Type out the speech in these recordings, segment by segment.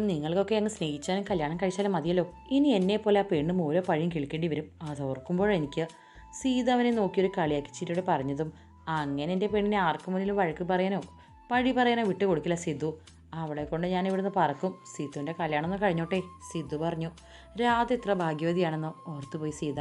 നിങ്ങൾക്കൊക്കെ അങ്ങ് സ്നേഹിച്ചാലും കല്യാണം കഴിച്ചാലും മതിയല്ലോ. ഇനി എന്നെ പോലെ ആ പെണ്ണും ഓരോ പഴിയും കിളിക്കേണ്ടി വരും. അത് ഓർക്കുമ്പോഴെനിക്ക് സീത അവനെ നോക്കിയൊരു കളിയാക്കി ചിരിയോടെ പറഞ്ഞതും അങ്ങനെ എന്റെ പെണ്ണിനെ ആർക്കു മുന്നിലും വഴക്ക് പറയാനോ? പഴി പറയാനോ വിട്ടു കൊടുക്കില്ല സിദ്ധു. അവളെ കൊണ്ട് ഞാൻ ഇവിടുന്ന് പറക്കും. സിദ്ധുവിന്റെ കല്യാണം കഴിഞ്ഞോട്ടെ സിദ്ധു പറഞ്ഞു. രാധ എത്ര ഭാഗ്യവതിയാണെന്ന് ഓർത്തുപോയി സീത.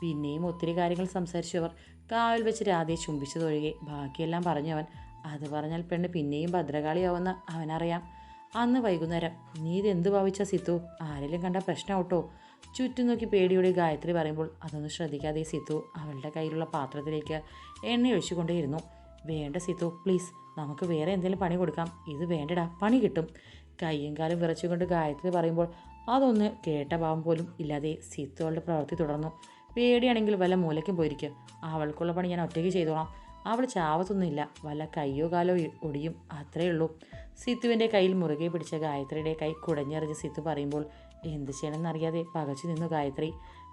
പിന്നെയും ഒത്തിരി കാര്യങ്ങൾ സംസാരിച്ചവർ കാവൽ വെച്ച് രാധയെ ചുംബിച്ചതൊഴികെ ബാക്കിയെല്ലാം പറഞ്ഞു അവൻ അത് പറഞ്ഞാൽ പെണ്ണ് പിന്നെയും ഭദ്രകാളിയാവുമെന്ന് അവനറിയാം. അന്ന് വൈകുന്നേരം നീ ഇതെന്ത് ഭാവിച്ച സിത്തു? ആരെങ്കിലും കണ്ട പ്രശ്നമാവട്ടോ? ചുറ്റും നോക്കി പേടിയോടെ ഗായത്രി പറയുമ്പോൾ അതൊന്നും ശ്രദ്ധിക്കാതെ സിത്തു അവളുടെ കയ്യിലുള്ള പാത്രത്തിലേക്ക് എണ്ണ ഒഴിച്ചുകൊണ്ടേയിരുന്നു. വേണ്ട സിത്തു പ്ലീസ് നമുക്ക് വേറെ എന്തെങ്കിലും പണി കൊടുക്കാം. ഇത് വേണ്ടടാ പണി കിട്ടും. കയ്യും കാലും വിറച്ചുകൊണ്ട് ഗായത്രി പറയുമ്പോൾ അതൊന്ന് കേട്ട ഭാവം പോലും ഇല്ലാതെ സിത്തു അവളുടെ പ്രവൃത്തി തുടർന്നു. പേടിയാണെങ്കിൽ വല്ല മൂലയ്ക്കും പോയിരിക്കും. അവൾക്കുള്ള പണി ഞാൻ ഒറ്റയ്ക്ക് ചെയ്തോളാം. അവൾ ചാവത്തൊന്നുമില്ല. വല്ല കയ്യോ കാലോ ഒടിയും. അത്രയേ ഉള്ളൂ. സിത്തുവിന്റെ കയ്യിൽ മുറുകെ പിടിച്ച ഗായത്രിയുടെ കൈ കുടഞ്ഞെറിഞ്ഞ് സിത്തു പറയുമ്പോൾ എന്ത് ചെയ്യണമെന്നറിയാതെ പകച്ചു നിന്നു ഗായത്രി.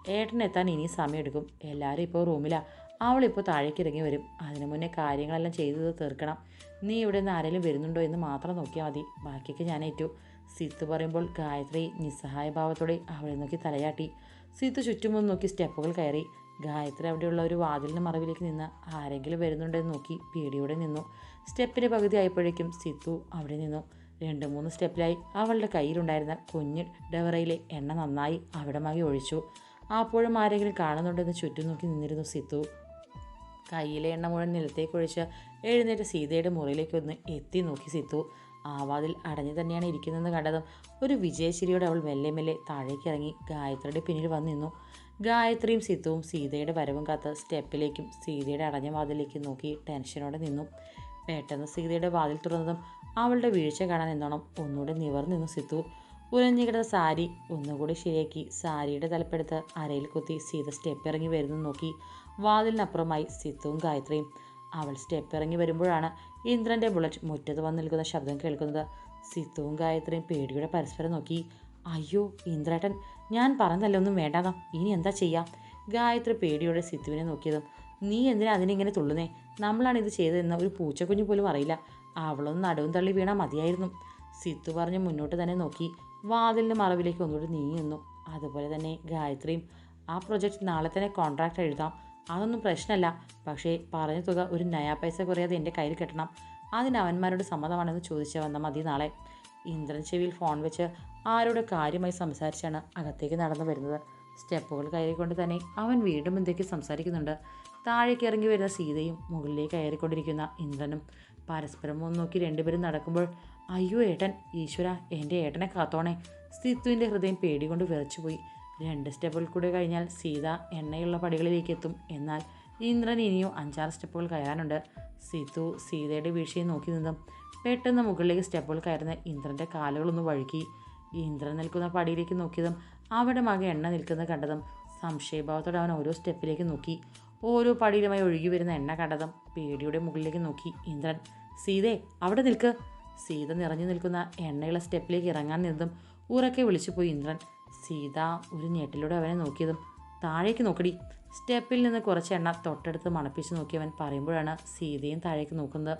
ഏട്ടനെത്താൻ ഇനി സമയമെടുക്കും. എല്ലാവരും ഇപ്പോൾ റൂമിലാണ് അവളിപ്പോൾ താഴേക്ക് ഇറങ്ങി വരും. അതിനു മുന്നേ കാര്യങ്ങളെല്ലാം ചെയ്തു തീർക്കണം. നീ ഇവിടെ നിന്ന് ആരെങ്കിലും വരുന്നുണ്ടോ എന്ന് മാത്രം നോക്കിയാൽ മതി. ബാക്കിയൊക്കെ ഞാൻ ഏറ്റു. സിത്തു പറയുമ്പോൾ ഗായത്രി നിസ്സഹായ ഭാവത്തോടെ അവളെ നോക്കി തലയാട്ടി. സിത്തു ചുറ്റുമൊന്ന് നോക്കി സ്റ്റെപ്പുകൾ കയറി. ഗായത്രി അവിടെയുള്ള ഒരു വാതിലിന് മറവിലേക്ക് നിന്ന് ആരെങ്കിലും വരുന്നുണ്ടെന്ന് നോക്കി പേടിയോടെ നിന്നു. സ്റ്റെപ്പിന്റെ പകുതി ആയപ്പോഴേക്കും സിത്തു അവിടെ നിന്നു. രണ്ട് മൂന്ന് സ്റ്റെപ്പിലായി അവളുടെ കയ്യിലുണ്ടായിരുന്ന കുഞ്ഞ് ഡവറയിലെ എണ്ണ നന്നായി അവിടമായി ഒഴിച്ചു. അപ്പോഴും ആരെങ്കിലും കാണുന്നുണ്ടെന്ന് ചുറ്റും നോക്കി നിന്നിരുന്നു സിത്തു. കയ്യിലെ എണ്ണ മുഴുവൻ നിലത്തേക്ക് ഒഴിച്ച് എഴുന്നേറ്റ് സീതയുടെ മുറിയിലേക്ക് ഒന്ന് എത്തി നോക്കി സിത്തു. ആ വാതിൽ അടഞ്ഞു തന്നെയാണ് ഇരിക്കുന്നതെന്ന് കണ്ടതും ഒരു വിജയശ്രീയോടെ അവൾ മെല്ലെ മെല്ലെ താഴേക്ക് ഇറങ്ങി ഗായത്രിയുടെ പിന്നിൽ വന്നിരുന്നു ഗായത്രിയും സിദ്ധുവും സീതയുടെ വരവും കാത്ത സ്റ്റെപ്പിലേക്കും സീതയുടെ അടഞ്ഞ വാതിലേക്ക് നോക്കി ടെൻഷനോടെ നിന്നു. പെട്ടെന്ന് സീതയുടെ വാതിൽ തുറന്നതും അവളുടെ വീഴ്ച കാണാൻ എന്നോണം ഒന്നുകൂടെ നിവർന്നു നിന്നു സിത്തു ഉലഞ്ഞു കിടന്ന സാരി ഒന്നുകൂടി ശരിയാക്കി സാരിയുടെ തലപ്പെടുത്ത് അരയിൽ കുത്തി സീത സ്റ്റെപ്പ് ഇറങ്ങി വരുന്നു നോക്കി വാതിലിനപ്പുറമായി സിത്തുവും ഗായത്രിയും. അവൾ സ്റ്റെപ്പ് ഇറങ്ങി വരുമ്പോഴാണ് ഇന്ദ്രന്റെ ബുള്ളറ്റ് മുറ്റത്ത് വന്ന് നിൽക്കുന്ന ശബ്ദം കേൾക്കുന്നത്. സിത്തുവും ഗായത്രിയും പേടിയുടെ പരസ്പരം നോക്കി. അയ്യോ ഇന്ദ്രേട്ടൻ ഞാൻ പറഞ്ഞല്ലോ ഒന്നും വേണ്ടാതാ. ഇനി എന്താ ചെയ്യാം? ഗായത്രി പേടിയോടെ സിത്തുവിനെ നോക്കിയതും നീ എന്തിനാ അതിനിങ്ങനെ തുള്ളുന്നേ? നമ്മളാണ് ഇത് ചെയ്തതെന്ന് ഒരു പൂച്ചക്കുഞ്ഞു പോലും അറിയില്ല. അവളൊന്ന് നടുവും തള്ളി വീണാൽ മതിയായിരുന്നു. സിത്തു പറഞ്ഞ് മുന്നോട്ട് തന്നെ നോക്കി. വാതിലിന് മറവിലേക്ക് ഒന്നുകൂടി നീങ്ങി നിന്നു. അതുപോലെ തന്നെ ഗായത്രിയും ആ പ്രൊജക്റ്റ് നാളെ തന്നെ കോൺട്രാക്റ്റ് എഴുതാം. അതൊന്നും പ്രശ്നമല്ല. പക്ഷേ പറഞ്ഞ തുക ഒരു നയാ പൈസ കുറയാതെ എന്റെ കയ്യിൽ കെട്ടണം. അതിന് അവന്മാരോട് സമ്മതമാണെന്ന് ചോദിച്ചാൽ വന്നാൽ മതി നാളെ. ഇന്ദ്രൻ ചെവിയിൽ ഫോൺ വെച്ച് ആരോട് കാര്യമായി സംസാരിച്ചാണ് അകത്തേക്ക് നടന്നു വരുന്നത്. സ്റ്റെപ്പുകൾ കയറിക്കൊണ്ട് തന്നെ അവൻ വീണ്ടും എന്തൊക്കെ സംസാരിക്കുന്നുണ്ട്. താഴേക്ക് ഇറങ്ങി വരുന്ന സീതയും മുകളിലേക്ക് കയറിക്കൊണ്ടിരിക്കുന്ന ഇന്ദ്രനും പരസ്പരം ഒന്ന് നോക്കി രണ്ടുപേരും നടക്കുമ്പോൾ അയ്യോ ഏട്ടൻ ഈശ്വര എന്റെ ഏട്ടനെ കാത്തോണെ. സിത്തുവിന്റെ ഹൃദയം പേടികൊണ്ട് വിറച്ചുപോയി. രണ്ട് സ്റ്റെപ്പുകൾ കൂടെ കഴിഞ്ഞാൽ സീത എണ്ണയുള്ള പടികളിലേക്ക് എത്തും. എന്നാൽ ഇന്ദ്രൻ ഇനിയും അഞ്ചാറ് സ്റ്റെപ്പുകൾ കയറാനുണ്ട്. സിത്തു സീതയുടെ വീഴ്ചയെ നോക്കി നിന്നും. പെട്ടെന്ന് മുകളിലേക്ക് സ്റ്റെപ്പുകൾ കയറുന്ന ഇന്ദ്രന്റെ കാലുകളൊന്ന് വഴുക്കി ഇന്ദ്രൻ നിൽക്കുന്ന പടിയിലേക്ക് നോക്കിയതും അവിടെ മകൻ എണ്ണ നിൽക്കുന്നത് കണ്ടതും സംശയഭാവത്തോടെ അവൻ ഓരോ സ്റ്റെപ്പിലേക്ക് നോക്കി. ഓരോ പടിയിലുമായി ഒഴുകി വരുന്ന എണ്ണ കണ്ടതും പേടിയുടെ മുകളിലേക്ക് നോക്കി. ഇന്ദ്രൻ സീതേ അവിടെ നിൽക്ക്. സീത നിറഞ്ഞു നിൽക്കുന്ന എണ്ണയുള്ള സ്റ്റെപ്പിലേക്ക് ഇറങ്ങാൻ നിന്നതും ഉറക്കെ വിളിച്ചു പോയി ഇന്ദ്രൻ. സീത ഒരു ഞെട്ടിലൂടെ അവനെ നോക്കിയതും താഴേക്ക് നോക്കടി. സ്റ്റെപ്പിൽ നിന്ന് കുറച്ച് എണ്ണ തൊട്ടടുത്ത് മണപ്പിച്ച് നോക്കിയവൻ പറയുമ്പോഴാണ് സീതയും താഴേക്ക് നോക്കുന്നത്.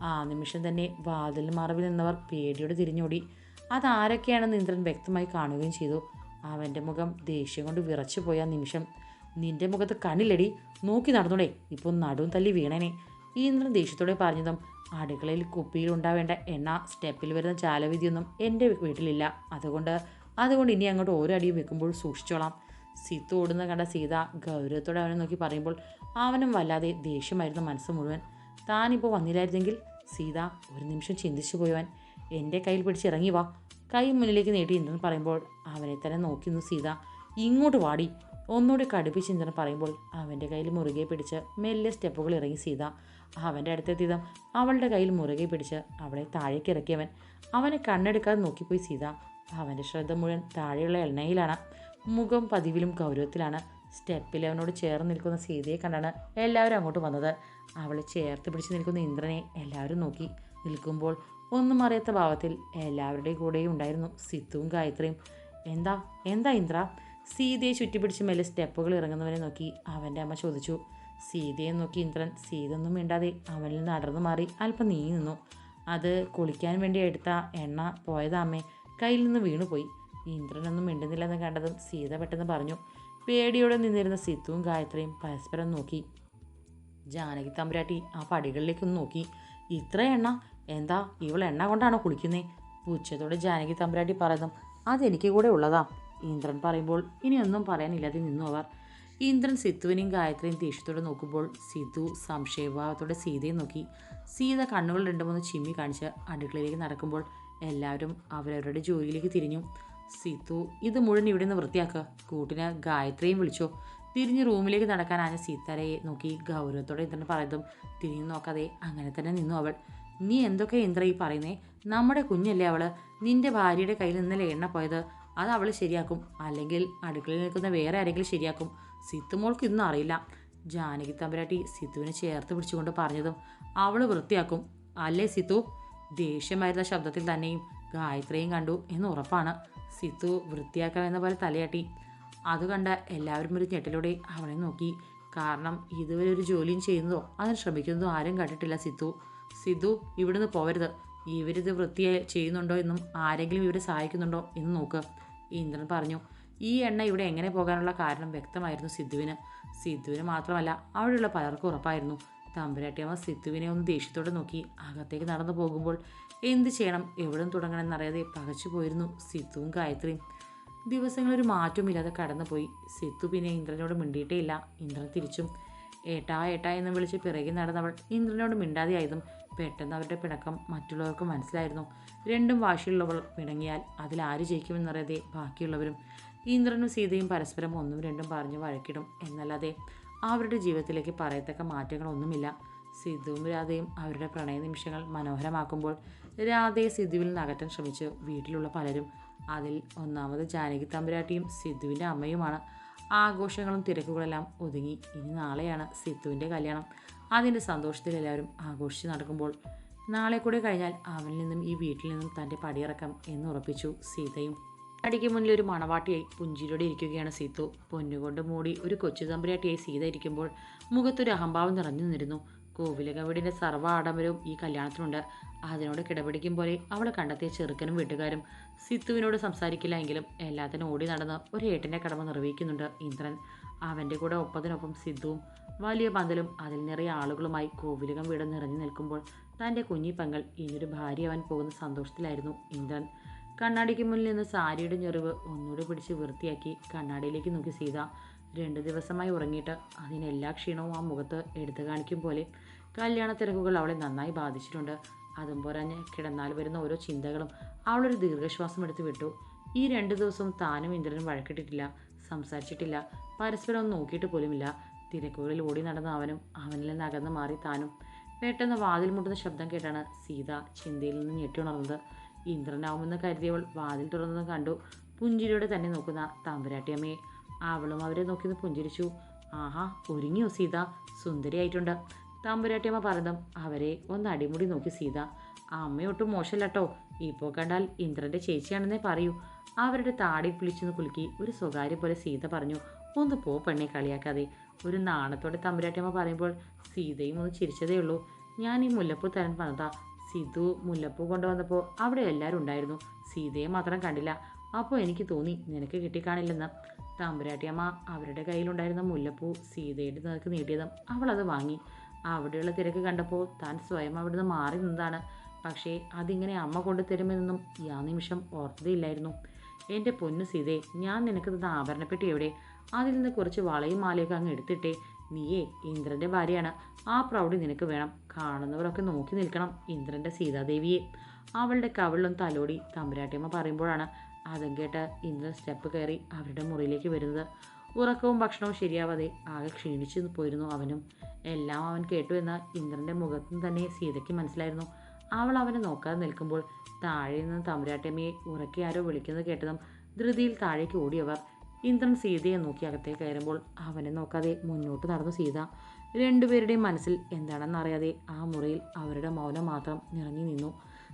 ആ നിമിഷം തന്നെ വാതിലിന് മറവിൽ നിന്നവർ പേടിയോടെ തിരിഞ്ഞോടി. അതാരൊക്കെയാണെന്ന് ഇന്ദ്രൻ വ്യക്തമായി കാണുകയും ചെയ്തു. അവന്റെ മുഖം ദേഷ്യം കൊണ്ട് വിറച്ചു പോയ നിമിഷം. നിന്റെ മുഖത്ത് കണ്ണില്ലടി. നോക്കി നടന്നൂടെ. ഇപ്പോൾ നടുവും തല്ലി വീണേനെ. ഇന്ദ്രൻ ദേഷ്യത്തോടെ പറഞ്ഞതും അടുക്കളയിൽ കുപ്പിയിൽ ഉണ്ടാവേണ്ട എണ്ണ സ്റ്റെപ്പിൽ വരുന്ന ചാലവിധിയൊന്നും എന്റെ വീട്ടിലില്ല. അതുകൊണ്ട് അതുകൊണ്ട് ഇനി അങ്ങോട്ട് ഓരോ അടിയും വെക്കുമ്പോൾ സൂക്ഷിച്ചോളാം. സിത്തു ഓടുന്ന കണ്ട സീത ഗൗരവത്തോടെ അവനെ നോക്കി പറയുമ്പോൾ അവനും വല്ലാതെ ദേഷ്യമായിരുന്നു മനസ്സ് മുഴുവൻ. താനിപ്പോൾ വന്നില്ലായിരുന്നെങ്കിൽ സീത ഒരു നിമിഷം ചിന്തിച്ചു പോയവൻ എന്റെ കയ്യിൽ പിടിച്ച് ഇറങ്ങി വാ. കൈ മുന്നിലേക്ക് നീട്ടി ഇന്ദ്രൻ പറയുമ്പോൾ അവനെ തന്നെ നോക്കി നിന്നു സീത. ഇങ്ങോട്ട് വാടി. ഒന്നുകൂടി കടുപ്പിച്ച് ഇന്ദ്രൻ പറയുമ്പോൾ അവന്റെ കയ്യിൽ മുറുകെ പിടിച്ച് മെല്ലെ സ്റ്റെപ്പുകൾ ഇറങ്ങി സീത. അവന്റെ അടുത്തെത്തിയതും അവളുടെ കയ്യിൽ മുറുകെ പിടിച്ച് അവളെ താഴേക്ക് ഇറക്കിയവൻ. അവനെ കണ്ണെടുക്കാതെ നോക്കിപ്പോയി സീത. അവന്റെ ശ്രദ്ധ മുഴുവൻ താഴെയുള്ള എണ്ണയിലാണ്. മുഖം പതിവിലും ഗൗരവത്തിലാണ്. സ്റ്റെപ്പിൽ അവനോട് ചേർന്ന് നിൽക്കുന്ന സീതയെ കണ്ടാണ് എല്ലാവരും അങ്ങോട്ട് വന്നത്. അവളെ ചേർത്ത് പിടിച്ച് നിൽക്കുന്ന ഇന്ദ്രനെ എല്ലാവരും നോക്കി. നിൽക്കുമ്പോൾ ഒന്നും അറിയാത്ത ഭാവത്തിൽ എല്ലാവരുടെയും കൂടെയും ഉണ്ടായിരുന്നു സിത്തുവും ഗായത്രിയും. എന്താ? എന്താ ഇന്ദ്ര? സീതയെ ചുറ്റിപ്പിടിച്ച് മേലെ സ്റ്റെപ്പുകൾ ഇറങ്ങുന്നവരെ നോക്കി അവന്റെ അമ്മ ചോദിച്ചു. സീതയെ നോക്കി ഇന്ദ്രൻ സീത ഒന്നും മിണ്ടാതെ അവനിൽ നിന്ന് അടർന്നു മാറി അല്പം നീങ്ങി നിന്നു. അത് കുളിക്കാൻ വേണ്ടി എടുത്ത എണ്ണ പോയതാമ്മേ കയ്യിൽ നിന്ന് വീണുപോയി ഇന്ദ്രനൊന്നും മിണ്ടുന്നില്ലെന്ന് കണ്ടതും സീത പെട്ടെന്ന് പറഞ്ഞു. പേടിയോടെ നിന്നിരുന്ന സിത്തുവും ഗായത്രിയും പരസ്പരം നോക്കി. ജാനകി തമ്പുരാട്ടി ആ പടികളിലേക്കൊന്ന് നോക്കി. ഇത്ര എണ്ണ? എന്താ ഇവൾ എണ്ണ കൊണ്ടാണോ കുളിക്കുന്നേ? ഉച്ചത്തോടെ ജാനകി തമ്പുരാട്ടി പറയുന്നു അതെനിക്ക് കൂടെ ഉള്ളതാ. ഇന്ദ്രൻ പറയുമ്പോൾ ഇനിയൊന്നും പറയാനില്ലാതെ നിന്നു അവർ. ഇന്ദ്രൻ സിത്തുവിനെയും ഗായത്രിയും ദേഷ്യത്തോടെ നോക്കുമ്പോൾ സിധു സംശയഭാവത്തോടെ സീതയെ നോക്കി. സീത കണ്ണുകൾ രണ്ടു മൂന്ന് ചിമ്മി കാണിച്ച് അടുക്കളയിലേക്ക് നടക്കുമ്പോൾ എല്ലാവരും അവരവരുടെ ജോലിയിലേക്ക് തിരിഞ്ഞു. സിത്തു ഇത് മുഴുവൻ ഇവിടെ നിന്ന് വൃത്തിയാക്കുക കൂട്ടിന് ഗായത്രിയും വിളിച്ചോ. തിരിഞ്ഞ് റൂമിലേക്ക് നടക്കാൻ ആഞ്ഞ സീതാരയെ നോക്കി ഗൗരവത്തോടെ ഇന്ദ്രൻ പറയുന്നതും തിരിഞ്ഞു നോക്കാതെ അങ്ങനെ തന്നെ നിന്നു അവൾ. നീ എന്തൊക്കെ ഇന്ദ്ര ഈ പറയുന്നേ? നമ്മുടെ കുഞ്ഞല്ലേ അവൾ? നിന്റെ ഭാര്യയുടെ കയ്യിൽ നിന്നല്ലേ എണ്ണ പോയത്. അത് അവൾ ശരിയാക്കും. അല്ലെങ്കിൽ അടുക്കളയിൽ നിൽക്കുന്ന വേറെ ആരെങ്കിലും ശരിയാക്കും. സിത്തുമോൾക്ക് ഇന്നും അറിയില്ല. ജാനകി തമ്പുരാട്ടി സിത്തുവിനെ ചേർത്ത് പിടിച്ചുകൊണ്ട് പറഞ്ഞതും അവൾ വൃത്തിയാക്കും. അല്ലേ സിത്തു? ദേഷ്യമായിരുന്ന ശബ്ദത്തിൽ തന്നെയും ഗായത്രിയും കണ്ടു എന്ന് ഉറപ്പാണ്. സിത്തു വൃത്തിയാക്കാമെന്ന പോലെ തലയാട്ടി. അത് കണ്ട എല്ലാവരും ഒരു ഞെട്ടലോടെ അവളെ നോക്കി. കാരണം ഇതുവരെ ഒരു ജോലിയും ചെയ്യുന്നതോ അതിന് ശ്രമിക്കുന്നതോ ആരും കണ്ടിട്ടില്ല സിദ്ധു. സിദ്ധു ഇവിടുന്ന് പോവരുത്. ഇവരിത് വൃത്തിയായി ചെയ്യുന്നുണ്ടോ എന്നും ആരെങ്കിലും ഇവരെ സഹായിക്കുന്നുണ്ടോ എന്ന് നോക്ക്. ഇന്ദ്രൻ പറഞ്ഞു ഈ എണ്ണ ഇവിടെ എങ്ങനെ പോകാനുള്ള കാരണം വ്യക്തമായിരുന്നു സിദ്ധുവിന്. സിദ്ധുവിന് മാത്രമല്ല അവിടെയുള്ള പലർക്കും ഉറപ്പായിരുന്നു. തമ്പുരാട്ടിയമ്മ സിദ്ധുവിനെ ഒന്ന് ദേഷ്യത്തോടെ നോക്കി അകത്തേക്ക് നടന്നു പോകുമ്പോൾ എന്ത് ചെയ്യണം? എവിടെ തുടങ്ങണമെന്നറിയാതെ പകച്ചു പോയിരുന്നു സിദ്ധുവും ഗായത്രിയും. ദിവസങ്ങളൊരു മാറ്റവുമില്ലാതെ കടന്നുപോയി. സിത്തു പിന്നെ ഇന്ദ്രനോട് മിണ്ടിയിട്ടേ ഇല്ല ഇന്ദ്രൻ തിരിച്ചും ഏട്ടാ ഏട്ടാ എന്ന് വിളിച്ച് പിറകെ നടന്നവൾ ഇന്ദ്രനോട് മിണ്ടാതെയായതും പെട്ടെന്ന് അവരുടെ പിണക്കം മറ്റുള്ളവർക്ക് മനസ്സിലായിരുന്നു. രണ്ടും വാശിയുള്ളവൾ പിണങ്ങിയാൽ അതിൽ ആര് ജയിക്കുമെന്നറിയാതെ ബാക്കിയുള്ളവരും ഇന്ദ്രനും സീതയും പരസ്പരം ഒന്നും രണ്ടും പറഞ്ഞ് വഴക്കിടും. എന്നല്ലാതെ അവരുടെ ജീവിതത്തിലേക്ക് പറയത്തക്ക മാറ്റങ്ങളൊന്നുമില്ല. സിദ്ധുവും രാധയും അവരുടെ പ്രണയ നിമിഷങ്ങൾ മനോഹരമാക്കുമ്പോൾ രാധയെ സിദ്ധുവിൽ നിന്ന് അകറ്റാൻ ശ്രമിച്ച് വീട്ടിലുള്ള പലരും അതിൽ ഒന്നാമത് ജാനകി തമ്പുരാട്ടിയും സിദ്ധുവിന്റെ അമ്മയുമാണ്. ആഘോഷങ്ങളും തിരക്കുകളെല്ലാം ഒതുങ്ങി. ഇനി നാളെയാണ് സിദ്ധുവിന്റെ കല്യാണം. അതിന്റെ സന്തോഷത്തിൽ എല്ലാവരും ആഘോഷിച്ച് നടക്കുമ്പോൾ നാളെ കൂടെ കഴിഞ്ഞാൽ അവനിൽ നിന്നും ഈ വീട്ടിൽ നിന്നും തന്റെ പടിയിറക്കാം എന്ന് ഉറപ്പിച്ചു സീതയും. അടിക്ക് മുന്നിൽ ഒരു മണവാട്ടിയായി പുഞ്ചിരിയോടെ ഇരിക്കുകയാണ് സീത്തു പൊന്നുകൊണ്ട് മൂടി ഒരു കൊച്ചു തമ്പുരാട്ടിയായി സീത ഇരിക്കുമ്പോൾ മുഖത്തൊരു അഹംഭാവം നിറഞ്ഞു നിന്നിരുന്നു. കോവിലകവീടിന്റെ സർവ ആഡംബരവും ഈ കല്യാണത്തിനുണ്ട്. അതിനോട് കിടപിടിക്കും പോലെ അവളെ കണ്ടെത്തിയ ചെറുക്കനും വീട്ടുകാരും സിത്തുവിനോട് സംസാരിക്കില്ല എങ്കിലും എല്ലാത്തിനും ഓടി നടന്ന് ഒരു ഏട്ടന്റെ കടമ നിർവഹിക്കുന്നുണ്ട് ഇന്ദ്രൻ. അവന്റെ കൂടെ ഒപ്പത്തിനൊപ്പം സിദ്ധുവും വലിയ പന്തലും അതിൽ നിറയെ ആളുകളുമായി കോവിലകം വീട് നിറഞ്ഞു നിൽക്കുമ്പോൾ തന്റെ കുഞ്ഞി പങ്കൾ ഇനിയൊരു അവൻ പോകുന്ന സന്തോഷത്തിലായിരുന്നു ഇന്ദ്രൻ. കണ്ണാടിക്ക് മുന്നിൽ നിന്ന് സാരിയുടെ ഞെറിവ് ഒന്നുകൂടി പിടിച്ച് വൃത്തിയാക്കി കണ്ണാടിയിലേക്ക് നോക്കി സീത. രണ്ട് ദിവസമായി ഉറങ്ങിയിട്ട് അതിനെല്ലാ ക്ഷീണവും ആ മുഖത്ത് എടുത്തു കാണിക്കും പോലെ കല്യാണ തിരക്കുകൾ അവളെ നന്നായി ബാധിച്ചിട്ടുണ്ട്. അതും പോരാഞ്ഞ് കിടന്നാൽ വരുന്ന ഓരോ ചിന്തകളും അവളൊരു ദീർഘശ്വാസം എടുത്ത് വിട്ടു. ഈ രണ്ട് ദിവസവും താനും ഇന്ദ്രനും വഴക്കിട്ടിട്ടില്ല സംസാരിച്ചിട്ടില്ല പരസ്പരം ഒന്നും നോക്കിയിട്ട് പോലുമില്ല. തിരക്കുകളിൽ ഓടി നടന്ന അവനും അവനിൽ നിന്ന് അകന്ന് മാറി താനും. പെട്ടെന്ന് വാതിൽ മുട്ടുന്ന ശബ്ദം കേട്ടാണ് സീത ചിന്തയിൽ നിന്ന് ഞെട്ടിയുണർന്നത് ഇന്ദ്രനാവുമെന്ന് കരുതിയവൾ വാതിൽ തുറന്നത് കണ്ടു. പുഞ്ചിരിയോടെ തന്നെ നോക്കുന്ന തമ്പുരാട്ടിയമ്മയെ അവളും അവരെ നോക്കി പുഞ്ചിരിച്ചു. ആഹാ ഒരുങ്ങിയോ സീത? സുന്ദരിയായിട്ടുണ്ട്. തമ്പുരാട്ടിയമ്മ പറഞ്ഞതും അവരെ ഒന്ന് അടിമുടി നോക്കി സീത അമ്മയൊട്ടും മോശമല്ലട്ടോ. ഇപ്പോൾ കണ്ടാൽ ഇന്ദ്രന്റെ ചേച്ചിയാണെന്നേ പറയൂ. അവരുടെ താടി പിളിച്ചെന്ന് കുലുക്കി ഒരു സ്വകാര്യ പോലെ സീത പറഞ്ഞു ഒന്ന് പോ പെണ്ണെ കളിയാക്കാതെ. ഒരു നാണത്തോടെ തമ്പുരാട്ടിയമ്മ പറയുമ്പോൾ സീതയും ഒന്ന് ചിരിച്ചതേ ഉള്ളൂ. ഞാൻ ഈ മുല്ലപ്പൂ തരാൻ വന്നതാ. സിധു മുല്ലപ്പൂ കൊണ്ടുവന്നപ്പോൾ അവിടെ എല്ലാവരും ഉണ്ടായിരുന്നു. സീതയെ മാത്രം കണ്ടില്ല. അപ്പോൾ എനിക്ക് തോന്നി നിനക്ക് കിട്ടിക്കാണില്ലെന്ന്. തമ്പുരാട്ടിയമ്മ അവരുടെ കയ്യിലുണ്ടായിരുന്ന മുല്ലപ്പൂ സീതയുടെ നിനക്ക് നീട്ടിയതും അവളത് വാങ്ങി. അവിടെയുള്ള തിരക്ക് കണ്ടപ്പോൾ താൻ സ്വയം അവിടുന്ന് മാറി നിന്നതാണ്. പക്ഷേ അതിങ്ങനെ അമ്മ കൊണ്ടു തരുമെന്നൊന്നും ആ നിമിഷം ഓർത്തതയില്ലായിരുന്നു എന്റെ പൊന്നു സീതേ ഞാൻ നിനക്ക് തന്ന ആഭരണപ്പെട്ടി എവിടെ? അതിൽ നിന്ന് കുറച്ച് വളയും മാലയൊക്കെ അങ്ങ് എടുത്തിട്ടേ. നീയേ ഇന്ദ്രന്റെ ഭാര്യയാണ്. ആ പ്രൗഢി നിനക്ക് വേണം. കാണുന്നവരൊക്കെ നോക്കി നിൽക്കണം ഇന്ദ്രന്റെ സീതാദേവിയെ. അവളുടെ കവിളിലും തലോടി തമ്പുരാട്ടിയമ്മ പറയുമ്പോഴാണ് അതും കേട്ട് ഇന്ദ്രൻ സ്റ്റെപ്പ് കയറി അവരുടെ മുറിയിലേക്ക് വരുന്നത്. ഉറക്കവും ഭക്ഷണവും ശരിയാവാതെ ആകെ ക്ഷീണിച്ചു പോയിരുന്നു അവനും. എല്ലാം അവൻ കേട്ടു എന്ന ഇന്ദ്രന്റെ മുഖത്തും തന്നെ സീതയ്ക്ക് മനസ്സിലായിരുന്നു. അവൾ അവനെ നോക്കാതെ നിൽക്കുമ്പോൾ താഴെ നിന്ന് തമ്പുരാട്ടമ്മയെ ഉറക്കി ആരോ വിളിക്കുന്നത് കേട്ടതും ധൃതിയിൽ താഴേക്ക് ഓടിയവർ ഇന്ദ്രൻ സീതയെ നോക്കി അകത്തേക്ക് കയറുമ്പോൾ അവനെ നോക്കാതെ മുന്നോട്ട് നടന്നു സീത. രണ്ടുപേരുടെയും മനസ്സിൽ എന്താണെന്നറിയാതെ ആ മുറിയിൽ അവരുടെ മൗനം മാത്രം നിറഞ്ഞു നിന്നു.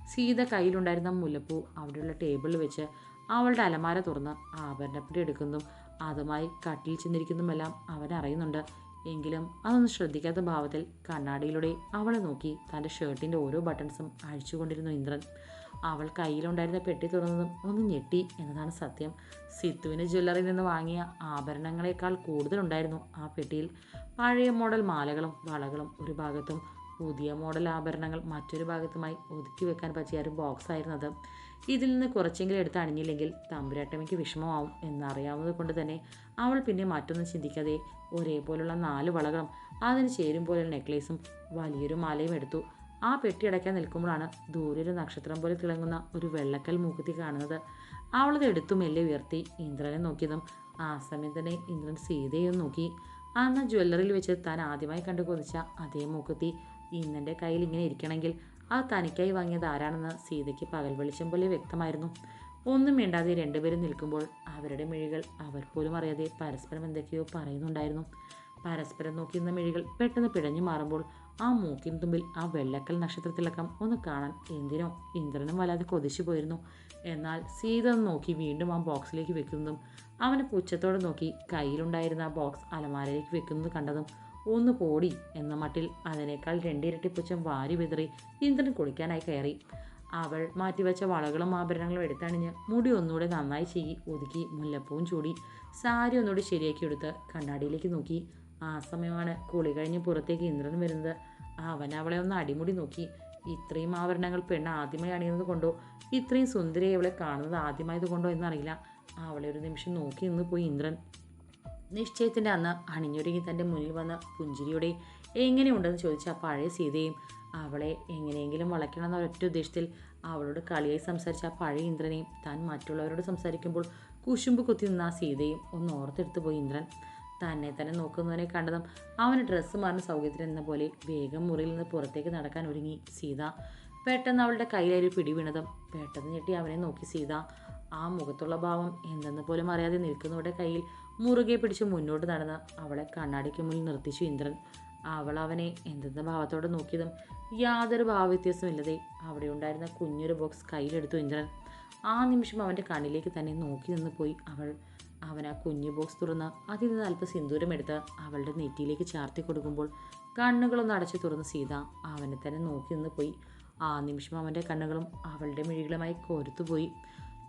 സീത കയ്യിലുണ്ടായിരുന്ന മുല്ലപ്പൂ അവിടെയുള്ള ടേബിളിൽ വെച്ച് അവളുടെ അലമാര തുറന്ന് ആഭരണപ്പെട്ടി എടുക്കുന്നതും അതുമായി കട്ടിൽ ചെന്നിരിക്കുന്നതുമെല്ലാം അവൻ അറിയുന്നുണ്ട്. എങ്കിലും അതൊന്നും ശ്രദ്ധിക്കാത്ത ഭാവത്തിൽ കണ്ണാടിയിലൂടെ അവളെ നോക്കി തന്റെ ഷർട്ടിന്റെ ഓരോ ബട്ടൺസും അഴിച്ചുകൊണ്ടിരുന്നു ഇന്ദ്രൻ. അവൾ കയ്യിലുണ്ടായിരുന്ന പെട്ടി തുറന്നതും ഒന്ന് ഞെട്ടി എന്നതാണ് സത്യം. സിത്തുവിന് ജ്വല്ലറിയിൽ നിന്ന് വാങ്ങിയ ആഭരണങ്ങളെക്കാൾ കൂടുതലുണ്ടായിരുന്നു ആ പെട്ടിയിൽ. പഴയ മോഡൽ മാലകളും വളകളും ഒരു ഭാഗത്തും പുതിയ മോഡൽ ആഭരണങ്ങൾ മറ്റൊരു ഭാഗത്തുമായി ഒതുക്കി വെക്കാൻ പറ്റിയ ഒരു ബോക്സ് ആയിരുന്നത് ഇതിൽ നിന്ന് കുറച്ചെങ്കിലും എടുത്ത് അണിഞ്ഞില്ലെങ്കിൽ തമ്പുരാട്ടമ്മയ്ക്ക് വിഷമമാവും എന്നറിയാവുന്നത് കൊണ്ട് തന്നെ അവൾ പിന്നെ മറ്റൊന്നും ചിന്തിക്കാതെ ഒരേപോലുള്ള നാല് വളകളും അതിന് ചേരും പോലെയുള്ള നെക്ലേസും വലിയൊരു മാലയും എടുത്തു. ആ പെട്ടി അടയ്ക്കാൻ നിൽക്കുമ്പോഴാണ് ദൂരെ ഒരു നക്ഷത്രം പോലെ തിളങ്ങുന്ന ഒരു വെള്ളക്കൽ മൂക്കുത്തി കാണുന്നത്. അവളത് എടുത്തു മെല്ലെ ഉയർത്തി ഇന്ദ്രനെ നോക്കിയതും ആ സമയം തന്നെ ഇന്ദ്രൻ സീതയെ നോക്കി. അന്ന് ജ്വല്ലറിയിൽ വെച്ച് താൻ ആദ്യമായി കണ്ടു കൊതിച്ച അതേ മൂക്കുത്തി ഇന്നന്റെ കയ്യിൽ ഇങ്ങനെ ഇരിക്കണമെങ്കിൽ അത് തനിക്കായി വാങ്ങിയത് ആരാണെന്ന് സീതയ്ക്ക് പകൽ വെളിച്ചം പോലെ വ്യക്തമായിരുന്നു. ഒന്നും മിണ്ടാതെ രണ്ടുപേരും നിൽക്കുമ്പോൾ അവരുടെ മിഴികൾ അവർ പോലും അറിയാതെ പരസ്പരം എന്തൊക്കെയോ പറയുന്നുണ്ടായിരുന്നു. പരസ്പരം നോക്കിയിരുന്ന മിഴികൾ പെട്ടെന്ന് പിഴഞ്ഞു മാറുമ്പോൾ ആ മൂക്കിൻ തുമ്പിൽ ആ വെള്ളക്കൽ നക്ഷത്രത്തിലക്കം ഒന്ന് കാണാൻ എന്തിനോ ഇന്ദ്രനും വല്ലാതെ കൊതിച്ചു പോയിരുന്നു. എന്നാൽ സീത നോക്കി വീണ്ടും ആ ബോക്സിലേക്ക് വെക്കുന്നതും അവനെ പുച്ഛത്തോടെ നോക്കി കയ്യിലുണ്ടായിരുന്ന ആ ബോക്സ് അലമാരയിലേക്ക് വെക്കുന്നത് കണ്ടതും ഒന്ന് പോടി എന്ന മട്ടിൽ അതിനേക്കാൾ രണ്ടിരട്ടി പുച്ഛം വാരി വിതറി ഇന്ദ്രൻ കുളിക്കാനായി കയറി. അവൾ മാറ്റിവെച്ച വളകളും ആഭരണങ്ങളും എടുത്തണിഞ്ഞ് മുടി ഒന്നുകൂടെ നന്നായി ചെയ്യി ഒതുക്കി മുല്ലപ്പൂവും ചൂടി. സാരി ഒന്നുകൂടി ശരിയാക്കി എടുത്ത് കണ്ണാടിയിലേക്ക് നോക്കി. ആ സമയമാണ് കുളി കഴിഞ്ഞ് പുറത്തേക്ക് ഇന്ദ്രൻ വരുന്നത്. അവൻ അവളെ ഒന്ന് അടിമുടി നോക്കി. ഇത്രയും ആഭരണങ്ങൾ പെണ്ണ് ആദ്യമായി അണിയുന്നത് കൊണ്ടോ? ഇത്രയും സുന്ദരിയെ അവളെ കാണുന്നത് ആദ്യമായത് കൊണ്ടോ എന്നറിയില്ല. അവളെ ഒരു നിമിഷം നോക്കി നിന്ന് പോയി ഇന്ദ്രൻ. നിശ്ചയത്തിന്റെ അന്ന് അണിഞ്ഞൊരുങ്ങി തന്റെ മുന്നിൽ വന്ന പുഞ്ചിരിയുടെ എങ്ങനെയുണ്ടെന്ന് ചോദിച്ച ആ പഴയ സീതയും. അവളെ എങ്ങനെയെങ്കിലും വളയ്ക്കണമെന്ന ഒരൊറ്റ ഉദ്ദേശത്തിൽ അവളോട് കളിയായി സംസാരിച്ച ആ പഴയ ഇന്ദ്രനെയും താൻ മറ്റുള്ളവരോട് സംസാരിക്കുമ്പോൾ കുശുമ്പ് കുത്തി നിന്ന ആ സീതയും ഒന്ന് ഓർത്തെടുത്തു പോയി ഇന്ദ്രൻ. തന്നെ തന്നെ നോക്കുന്നവനെ കണ്ടതും അവന് ഡ്രസ്സ് മാറുന്ന സൗകര്യത്തിൽ എന്ന പോലെ വേഗം മുറിയിൽ നിന്ന് പുറത്തേക്ക് നടക്കാൻ ഒരുങ്ങി സീത. പെട്ടെന്ന് അവളുടെ കയ്യിലൊരു പിടി വീണതും പെട്ടെന്ന് ഞെട്ടി അവനെ നോക്കി സീത. ആ മുഖത്തുള്ള ഭാവം എന്തെന്ന് പോലും അറിയാതെ നിൽക്കുന്നവരുടെ കയ്യിൽ മുറുകെ പിടിച്ച് മുന്നോട്ട് നടന്ന് അവളെ കണ്ണാടിക്ക് മുന്നിൽ നിർത്തിച്ചു ഇന്ദ്രൻ. അവൾ അവനെ എന്തെന്ന ഭാവത്തോടെ നോക്കിയതും യാതൊരു ഭാവവ്യത്യാസമില്ലാതെ അവിടെ ഉണ്ടായിരുന്ന കുഞ്ഞൊരു ബോക്സ് കയ്യിലെടുത്തു ഇന്ദ്രൻ. ആ നിമിഷം അവന്റെ കണ്ണിലേക്ക് തന്നെ നോക്കി നിന്ന് പോയി അവൾ. അവൻ ആ കുഞ്ഞു ബോക്സ് തുറന്ന് അതിൽ നിന്ന് അല്പം സിന്ദൂരം എടുത്ത് അവളുടെ നെറ്റിയിലേക്ക് ചാർത്തി കൊടുക്കുമ്പോൾ കണ്ണുകളൊന്ന് അടച്ചു തുറന്ന് സീത അവനെ തന്നെ നോക്കി നിന്ന് പോയി. ആ നിമിഷം അവന്റെ കണ്ണുകളും അവളുടെ മിഴികളുമായി കോരുത്തുപോയി.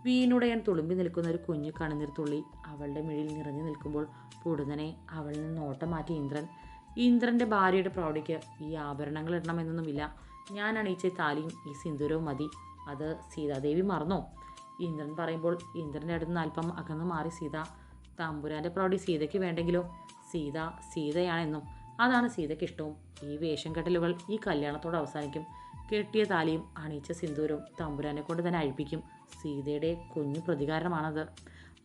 വീണുടയാൻ തുളുമ്പി നിൽക്കുന്ന ഒരു കുഞ്ഞു കണുനീർ തുള്ളി അവളുടെ മിഴിൽ നിറഞ്ഞു നിൽക്കുമ്പോൾ പൊടുന്നനെ അവളിൽ നിന്ന് ഓട്ടം മാറ്റി ഇന്ദ്രൻ. ഇന്ദ്രന്റെ ഭാര്യയുടെ പ്രൗഢിക്ക് ഈ ആഭരണങ്ങൾ ഇടണമെന്നൊന്നുമില്ല. ഞാൻ അണിയിച്ച താലിയും ഈ സിന്ദൂരവും മതി. അത് സീതാദേവി മറന്നോ? ഇന്ദ്രൻ പറയുമ്പോൾ ഇന്ദ്രന്റെ അടുത്ത് നിന്ന് അല്പം അകന്നു മാറി സീത. തമ്പുരാന്റെ പ്രൗഢി സീതയ്ക്ക് വേണ്ടെങ്കിലോ? സീത സീതയാണെന്നും. അതാണ് സീതയ്ക്ക് ഇഷ്ടവും. ഈ വേഷം കെട്ടലുകൾ ഈ കല്യാണത്തോടെ അവസാനിക്കും. കെട്ടിയ താലിയും അണിയിച്ച സിന്ദൂരവും തമ്പുരാനെ കൊണ്ട് തന്നെ അഴിപ്പിക്കും. സീതയുടെ കുഞ്ഞു പ്രതികാരമാണത്.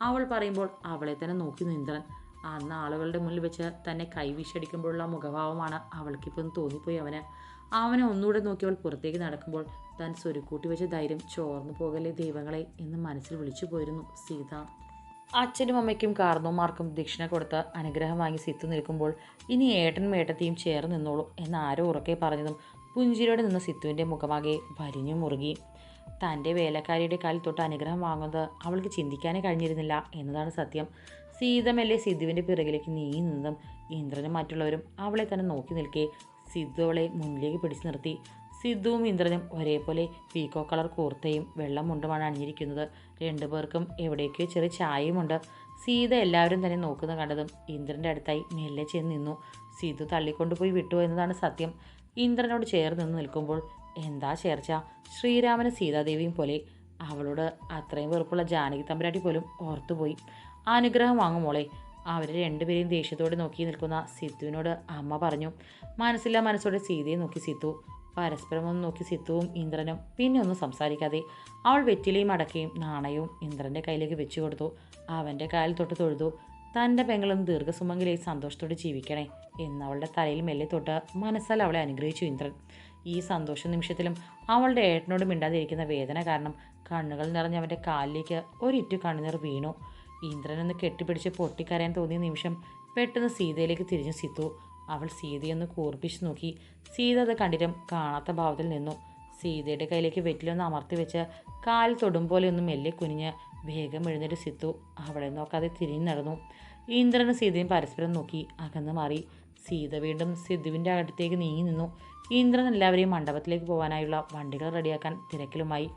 അവൾ പറയുമ്പോൾ അവളെ തന്നെ നോക്കി നിന്ദ്രൻ. അന്ന് ആളുകളുടെ മുന്നിൽ വെച്ച് തന്നെ കൈവീശടിക്കുമ്പോഴുള്ള മുഖഭാവമാണ് അവൾക്കിപ്പം തോന്നിപ്പോയി അവന്. അവനെ ഒന്നുകൂടെ നോക്കി അവൾ പുറത്തേക്ക് നടക്കുമ്പോൾ താൻ സ്വരുക്കൂട്ടി വെച്ച ധൈര്യം ചോർന്നു പോകല്ലേ ദൈവങ്ങളെ എന്ന് മനസ്സിൽ വിളിച്ചു പോയിരുന്നു സീത. അച്ഛനും അമ്മയ്ക്കും കാർന്നോമാർക്കും ദക്ഷിണ കൊടുത്ത് അനുഗ്രഹം വാങ്ങി സിത്തു നിൽക്കുമ്പോൾ ഇനി ഏട്ടനും ഏട്ടത്തെയും ചേർന്ന് നിന്നോളൂ എന്ന് ആരോ ഉറക്കെ പറഞ്ഞതും പുഞ്ചിരിയോടെ നിന്ന സിത്തുവിന്റെ മുഖമാകെ ഭരിഞ്ഞു മുറുകി. തന്റെ വേലക്കാരിയുടെ കാലിൽ തൊട്ട് അനുഗ്രഹം വാങ്ങുന്നത് അവൾക്ക് ചിന്തിക്കാനേ കഴിഞ്ഞിരുന്നില്ല എന്നതാണ് സത്യം. സീതമല്ലേ സിദ്ധുവിന്റെ പിറകിലേക്ക് നീങ്ങി നിന്നതും ഇന്ദ്രനും മറ്റുള്ളവരും അവളെ തന്നെ നോക്കി നിൽക്കെ സിദ്ധു അവളെ മുന്നിലേക്ക് പിടിച്ചു നിർത്തി. സിദ്ധുവും ഇന്ദ്രനും ഒരേപോലെ പീക്കോ കളർ കൂർത്തയും വെള്ളം മുണ്ടുമാണ് അണിഞ്ഞിരിക്കുന്നത്. രണ്ടുപേർക്കും എവിടേക്കോ ചെറിയ ചായയുമുണ്ട്. സീത എല്ലാവരും തന്നെ നോക്കുന്ന കണ്ടതും ഇന്ദ്രന്റെ അടുത്തായി മെല്ലെ ചെന്ന് നിന്നു. സിദ്ധു തള്ളിക്കൊണ്ടുപോയി വിട്ടു എന്നതാണ് സത്യം. ഇന്ദ്രനോട് ചേർന്ന് നിന്ന് നിൽക്കുമ്പോൾ എന്താ ചേർച്ച? ശ്രീരാമനും സീതാദേവിയും പോലെ അവളോട് അത്രയും വെറുപ്പുള്ള ജാനകി തമ്പുരാട്ടി പോലും ഓർത്തുപോയി. അനുഗ്രഹം വാങ്ങും മോളെ. അവർ രണ്ടുപേരെയും ദേഷ്യത്തോടെ നോക്കി നിൽക്കുന്ന സിത്തുവിനോട് അമ്മ പറഞ്ഞു മനസ്സില്ല മനസ്സോടെ സീതയെ നോക്കി സിത്തു. പരസ്പരം ഒന്ന് നോക്കി സിത്തുവും ഇന്ദ്രനും പിന്നെ ഒന്നും സംസാരിക്കാതെ അവൾ വെറ്റിലയും അടക്കയും നാണയവും ഇന്ദ്രന്റെ കയ്യിലേക്ക് വെച്ചു കൊടുത്തു. അവന്റെ കാലിൽ തൊട്ട് തൊഴുതു. തന്റെ പെങ്ങളും ദീർഘസുമംഗലയിൽ സന്തോഷത്തോടെ ജീവിക്കണേ എന്നവളുടെ തലയിൽ മെല്ലെ തൊട്ട് മനസ്സാൽ അവളെ അനുഗ്രഹിച്ചു ഇന്ദ്രൻ. ഈ സന്തോഷ നിമിഷത്തിലും അവളുടെ ഏട്ടനോട് മിണ്ടാതിരിക്കുന്ന വേദന കാരണം കണ്ണുകൾ നിറഞ്ഞ് അവന്റെ കാലിലേക്ക് ഒരിറ്റു കണ്ണുനീർ വീണു. ഇന്ദ്രനൊന്ന് കെട്ടിപ്പിടിച്ച് പൊട്ടിക്കരയാൻ തോന്നിയ നിമിഷം പെട്ടെന്ന് സീതയിലേക്ക് തിരിഞ്ഞു സിത്തു. അവൾ സീതയൊന്ന് കൂർപ്പിച്ച് നോക്കി. സീത അത് കണ്ടിട്ടും കാണാത്ത ഭാവത്തിൽ നിന്നു. സീതയുടെ കയ്യിലേക്ക് വെറ്റിലൊന്ന് അമർത്തി വെച്ച് കാൽ തൊടും പോലെ മെല്ലെ കുനിഞ്ഞ് വേഗം എഴുന്നേറ്റ് സിത്തു. അവളെ നോക്കാതെ തിരിഞ്ഞു നടന്നു. ഇന്ദ്രനും സീതയും പരസ്പരം നോക്കി അകന്ന് മാറി. സീത വീണ്ടും സിദ്ധുവിന്റെ അടുത്തേക്ക് നീങ്ങി നിന്നു. ഇന്ദ്രൻ എല്ലാവരെയും മണ്ഡപത്തിലേക്ക് പോകാനായുള്ള വണ്ടികൾ റെഡിയാക്കാൻ തിരക്കിലുമായി.